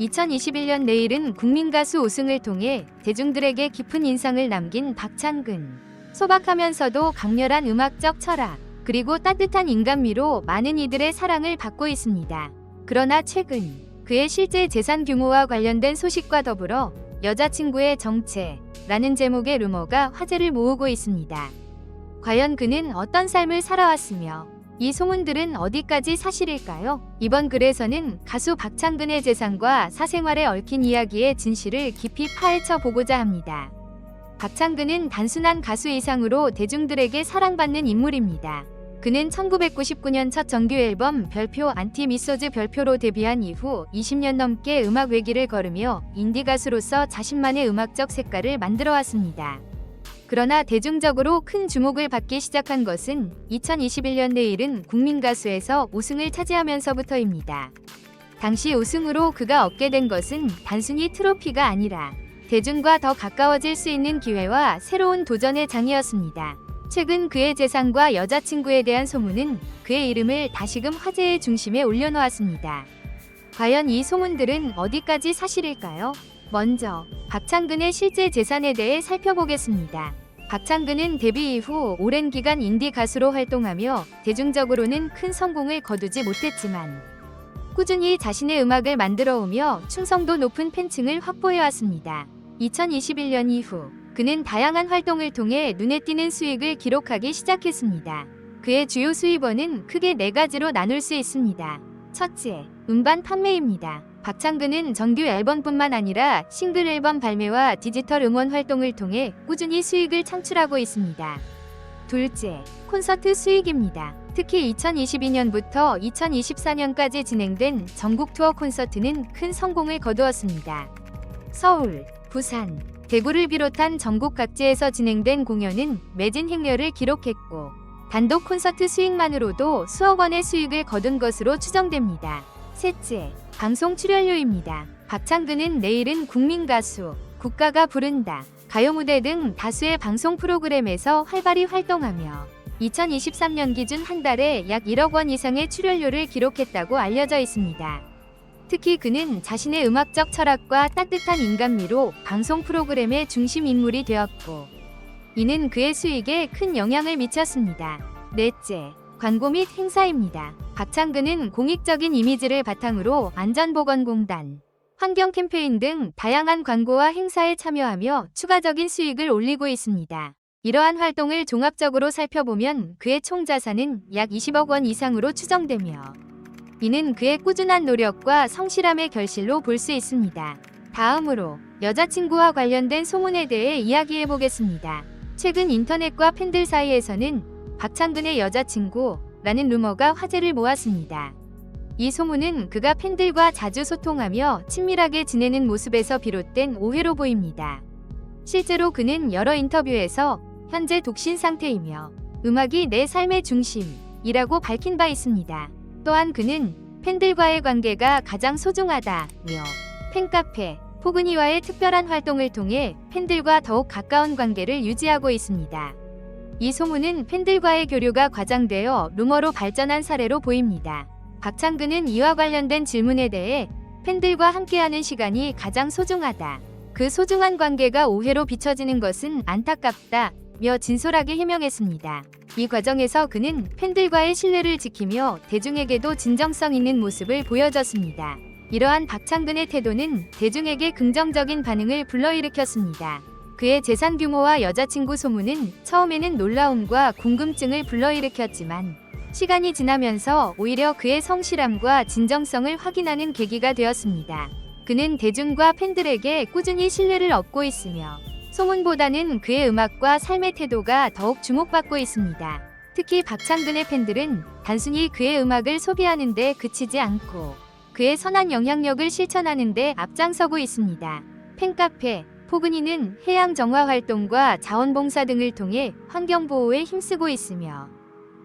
2021년 내일은 국민가수 우승을 통해 대중들에게 깊은 인상을 남긴 박창근. 소박하면서도 강렬한 음악적 철학, 그리고 따뜻한 인간미로 많은 이들의 사랑을 받고 있습니다. 그러나 최근 그의 실제 재산 규모와 관련된 소식과 더불어 여자친구의 정체라는 제목의 루머가 화제를 모으고 있습니다. 과연 그는 어떤 삶을 살아왔으며 이 소문들은 어디까지 사실일까요? 이번 글에서는 가수 박창근의 재산과 사생활에 얽힌 이야기의 진실을 깊이 파헤쳐 보고자 합니다. 박창근은 단순한 가수 이상으로 대중들에게 사랑받는 인물입니다. 그는 1999년 첫 정규 앨범 별표 안티 미소즈 별표로 데뷔한 이후 20년 넘게 음악 외길을 걸으며 인디 가수로서 자신만의 음악적 색깔을 만들어 왔습니다. 그러나 대중적으로 큰 주목을 받기 시작한 것은 2021년 내일은 국민가수에서 우승을 차지하면서부터입니다. 당시 우승으로 그가 얻게 된 것은 단순히 트로피가 아니라 대중과 더 가까워질 수 있는 기회와 새로운 도전의 장이었습니다. 최근 그의 재산과 여자친구에 대한 소문은 그의 이름을 다시금 화제의 중심에 올려놓았습니다. 과연 이 소문들은 어디까지 사실일까요? 먼저 박창근의 실제 재산에 대해 살펴보겠습니다. 박창근은 데뷔 이후 오랜 기간 인디 가수로 활동하며 대중적으로는 큰 성공을 거두지 못했지만 꾸준히 자신의 음악을 만들어 오며 충성도 높은 팬층을 확보해 왔습니다. 2021년 이후 그는 다양한 활동을 통해 눈에 띄는 수익을 기록하기 시작했습니다. 그의 주요 수입원은 크게 네 가지로 나눌 수 있습니다. 첫째, 음반 판매입니다. 박창근은 정규 앨범뿐만 아니라 싱글 앨범 발매와 디지털 음원 활동을 통해 꾸준히 수익을 창출하고 있습니다. 둘째, 콘서트 수익입니다. 특히 2022년부터 2024년까지 진행된 전국 투어 콘서트는 큰 성공을 거두었습니다. 서울, 부산, 대구를 비롯한 전국 각지에서 진행된 공연은 매진 행렬을 기록했고 단독 콘서트 수익만으로도 수억 원의 수익을 거둔 것으로 추정됩니다. 셋째, 방송 출연료입니다. 박창근은 내일은 국민 가수, 국가가 부른다, 가요 무대 등 다수의 방송 프로그램에서 활발히 활동하며 2023년 기준 한 달에 약 1억 원 이상의 출연료를 기록했다고 알려져 있습니다. 특히 그는 자신의 음악적 철학과 따뜻한 인간미로 방송 프로그램의 중심 인물이 되었고, 이는 그의 수익에 큰 영향을 미쳤습니다. 넷째, 광고 및 행사입니다. 박창근은 공익적인 이미지를 바탕으로 안전보건공단, 환경 캠페인 등 다양한 광고와 행사에 참여하며 추가적인 수익을 올리고 있습니다. 이러한 활동을 종합적으로 살펴보면 그의 총 자산은 약 20억 원 이상으로 추정되며 이는 그의 꾸준한 노력과 성실함의 결실로 볼 수 있습니다. 다음으로 여자친구와 관련된 소문에 대해 이야기해 보겠습니다. 최근 인터넷과 팬들 사이에서는 박창근의 여자친구라는 루머가 화제를 모았습니다. 이 소문은 그가 팬들과 자주 소통하며 친밀하게 지내는 모습에서 비롯된 오해로 보입니다. 실제로 그는 여러 인터뷰에서 현재 독신 상태이며 음악이 내 삶의 중심이라고 밝힌 바 있습니다. 또한 그는 팬들과의 관계가 가장 소중하다며 팬카페 포근이와의 특별한 활동을 통해 팬들과 더욱 가까운 관계를 유지하고 있습니다. 이 소문은 팬들과의 교류가 과장되어 루머로 발전한 사례로 보입니다. 박창근은 이와 관련된 질문에 대해 팬들과 함께하는 시간이 가장 소중하다. 그 소중한 관계가 오해로 비춰지는 것은 안타깝다 며 진솔하게 해명했습니다. 이 과정에서 그는 팬들과의 신뢰를 지키며 대중에게도 진정성 있는 모습을 보여줬습니다. 이러한 박창근의 태도는 대중에게 긍정적인 반응을 불러일으켰습니다. 그의 재산 규모와 여자친구 소문은 처음에는 놀라움과 궁금증을 불러일으켰지만 시간이 지나면서 오히려 그의 성실함과 진정성을 확인하는 계기가 되었습니다. 그는 대중과 팬들에게 꾸준히 신뢰를 얻고 있으며 소문보다는 그의 음악과 삶의 태도가 더욱 주목받고 있습니다. 특히 박창근의 팬들은 단순히 그의 음악을 소비하는 데 그치지 않고 그의 선한 영향력을 실천하는 데 앞장서고 있습니다. 팬카페 포근이는 해양 정화 활동과 자원봉사 등을 통해 환경 보호에 힘쓰고 있으며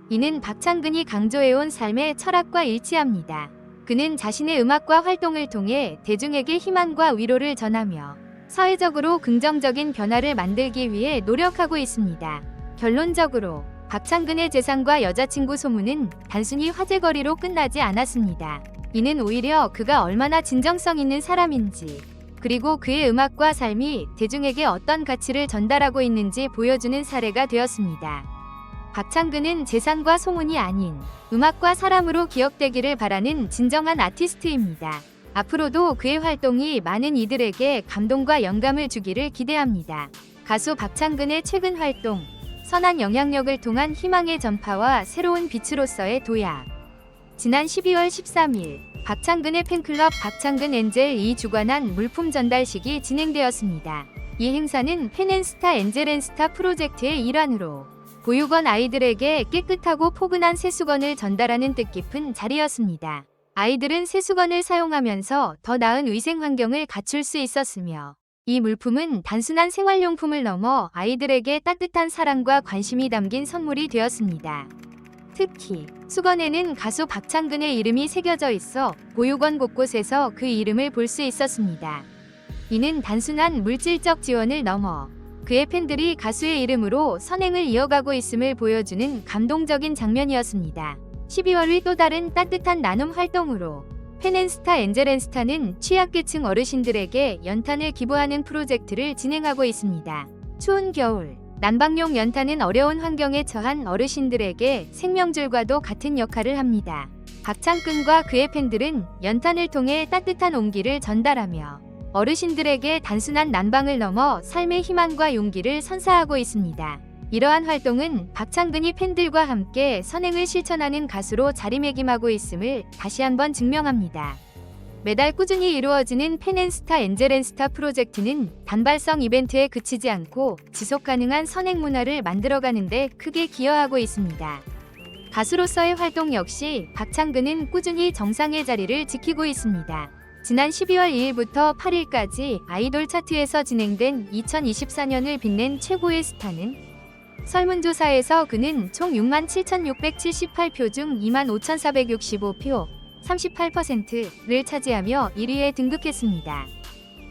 이는 박창근이 강조해온 삶의 철학과 일치합니다. 그는 자신의 음악과 활동을 통해 대중에게 희망과 위로를 전하며 사회적으로 긍정적인 변화를 만들기 위해 노력하고 있습니다. 결론적으로 박창근의 재산과 여자친구 소문은 단순히 화제거리로 끝나지 않았습니다. 이는 오히려 그가 얼마나 진정성 있는 사람인지, 그리고 그의 음악과 삶이 대중에게 어떤 가치를 전달하고 있는지 보여주는 사례가 되었습니다. 박창근은 재산과 소문이 아닌 음악과 사람으로 기억되기를 바라는 진정한 아티스트입니다. 앞으로도 그의 활동이 많은 이들에게 감동과 영감을 주기를 기대합니다. 가수 박창근의 최근 활동, 선한 영향력을 통한 희망의 전파와 새로운 빛으로서의 도약. 지난 12월 13일 박창근의 팬클럽 박창근 엔젤이 주관한 물품 전달식이 진행되었습니다. 이 행사는 팬앤스타 엔젤앤스타 프로젝트의 일환으로 보육원 아이들에게 깨끗하고 포근한 세수건을 전달하는 뜻깊은 자리였습니다. 아이들은 세수건을 사용하면서 더 나은 위생 환경을 갖출 수 있었으며 이 물품은 단순한 생활용품을 넘어 아이들에게 따뜻한 사랑과 관심이 담긴 선물이 되었습니다. 특히 수건에는 가수 박창근의 이름이 새겨져 있어 보육원 곳곳에서 그 이름을 볼 수 있었습니다. 이는 단순한 물질적 지원을 넘어 그의 팬들이 가수의 이름으로 선행을 이어가고 있음을 보여주는 감동적인 장면이었습니다. 12월의 또 다른 따뜻한 나눔 활동으로 팬앤스타 엔젤앤스타는 취약계층 어르신들에게 연탄을 기부하는 프로젝트를 진행하고 있습니다. 추운 겨울, 난방용 연탄은 어려운 환경에 처한 어르신들에게 생명줄과도 같은 역할을 합니다. 박창근과 그의 팬들은 연탄을 통해 따뜻한 온기를 전달하며 어르신들에게 단순한 난방을 넘어 삶의 희망과 용기를 선사하고 있습니다. 이러한 활동은 박창근이 팬들과 함께 선행을 실천하는 가수로 자리매김하고 있음을 다시 한번 증명합니다. 매달 꾸준히 이루어지는 팬앤스타 엔젤앤스타 프로젝트는 단발성 이벤트에 그치지 않고 지속 가능한 선행 문화를 만들어가는데 크게 기여하고 있습니다. 가수로서의 활동 역시 박창근은 꾸준히 정상의 자리를 지키고 있습니다. 지난 12월 2일부터 8일까지 아이돌 차트에서 진행된 2024년을 빛낸 최고의 스타는 설문조사에서 그는 총 67,678표 중 25,465표 38%를 차지하며 1위에 등극했습니다.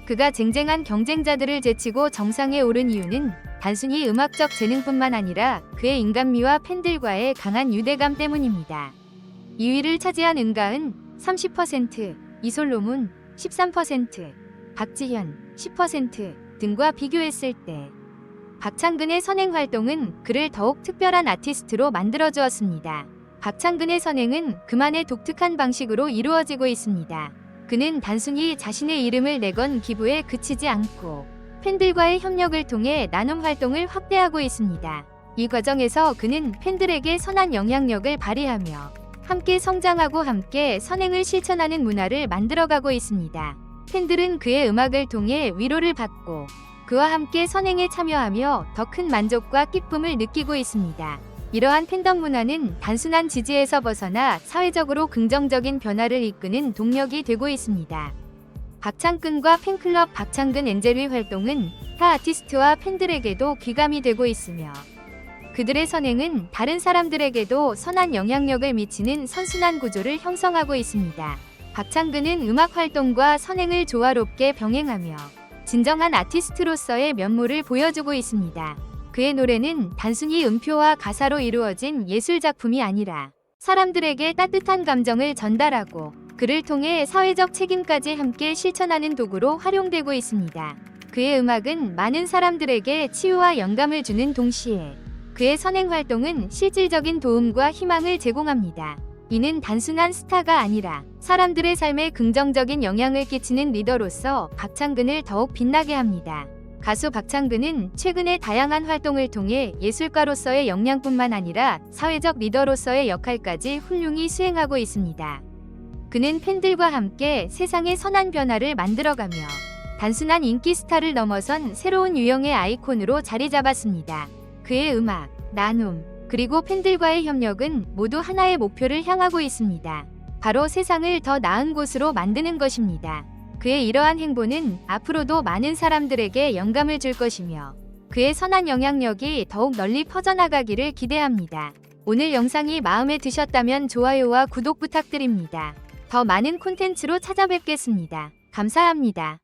그가 쟁쟁한 경쟁자들을 제치고 정상에 오른 이유는 단순히 음악적 재능뿐만 아니라 그의 인간미와 팬들과의 강한 유대감 때문입니다. 2위를 차지한 은가은 30%, 이솔로문 13%, 박지현 10% 등과 비교했을 때 박창근의 선행 활동은 그를 더욱 특별한 아티스트로 만들어 주었습니다. 박창근의 선행은 그만의 독특한 방식으로 이루어지고 있습니다. 그는 단순히 자신의 이름을 내건 기부에 그치지 않고 팬들과의 협력을 통해 나눔 활동을 확대하고 있습니다. 이 과정에서 그는 팬들에게 선한 영향력을 발휘하며 함께 성장하고 함께 선행을 실천하는 문화를 만들어가고 있습니다. 팬들은 그의 음악을 통해 위로를 받고 그와 함께 선행에 참여하며 더 큰 만족과 기쁨을 느끼고 있습니다. 이러한 팬덤 문화는 단순한 지지에서 벗어나 사회적으로 긍정적인 변화를 이끄는 동력이 되고 있습니다. 박창근과 팬클럽 박창근 엔젤의 활동은 타 아티스트와 팬들에게도 귀감이 되고 있으며 그들의 선행은 다른 사람들에게도 선한 영향력을 미치는 선순환 구조를 형성하고 있습니다. 박창근은 음악 활동과 선행을 조화롭게 병행하며 진정한 아티스트로서의 면모를 보여주고 있습니다. 그의 노래는 단순히 음표와 가사로 이루어진 예술 작품이 아니라 사람들에게 따뜻한 감정을 전달하고 그를 통해 사회적 책임까지 함께 실천하는 도구로 활용되고 있습니다. 그의 음악은 많은 사람들에게 치유와 영감을 주는 동시에 그의 선행 활동은 실질적인 도움과 희망을 제공합니다. 이는 단순한 스타가 아니라 사람들의 삶에 긍정적인 영향을 끼치는 리더로서 박창근을 더욱 빛나게 합니다. 가수 박창근은 최근에 다양한 활동을 통해 예술가로서의 역량뿐만 아니라 사회적 리더로서의 역할까지 훌륭히 수행하고 있습니다. 그는 팬들과 함께 세상의 선한 변화를 만들어가며 단순한 인기 스타를 넘어선 새로운 유형의 아이콘으로 자리 잡았습니다. 그의 음악, 나눔, 그리고 팬들과의 협력은 모두 하나의 목표를 향하고 있습니다. 바로 세상을 더 나은 곳으로 만드는 것입니다. 그의 이러한 행보는 앞으로도 많은 사람들에게 영감을 줄 것이며 그의 선한 영향력이 더욱 널리 퍼져나가기를 기대합니다. 오늘 영상이 마음에 드셨다면 좋아요와 구독 부탁드립니다. 더 많은 콘텐츠로 찾아뵙겠습니다. 감사합니다.